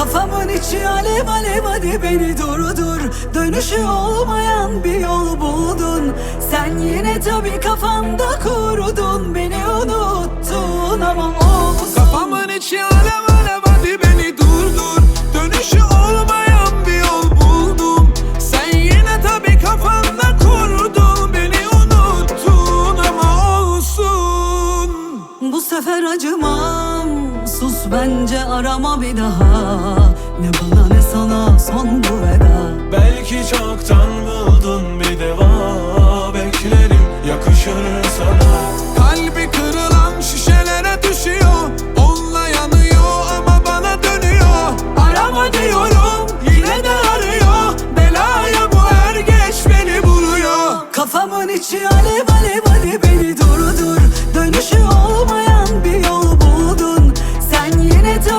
Kafamın içi alev alev hadi beni durdur. Dönüşü olmayan bir yol buldun. Sen yine tabi kafanda kurudun. Beni unuttun ama olsun. Kafamın içi alev alev hadi beni durdur. Dönüşü olmayan bir yol buldum. Sen yine tabi kafanda kurdun Beni unuttun ama olsun. Bu sefer acımam Sus bence arama bir daha. Ne bana ne sana son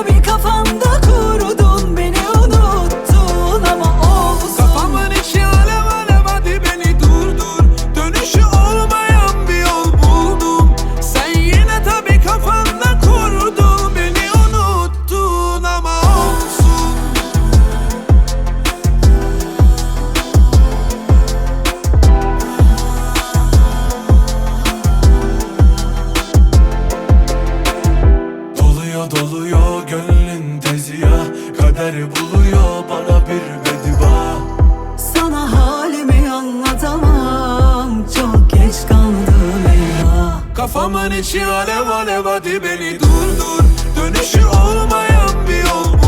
yine tabi Doluyor gönlün tezi ya Kader buluyor bana bir bedba Sana halimi anlatamam Çok geç kaldım eyvah Kafamın içi alev alev hadi beni durdur. Dönüşü olmayan bir yol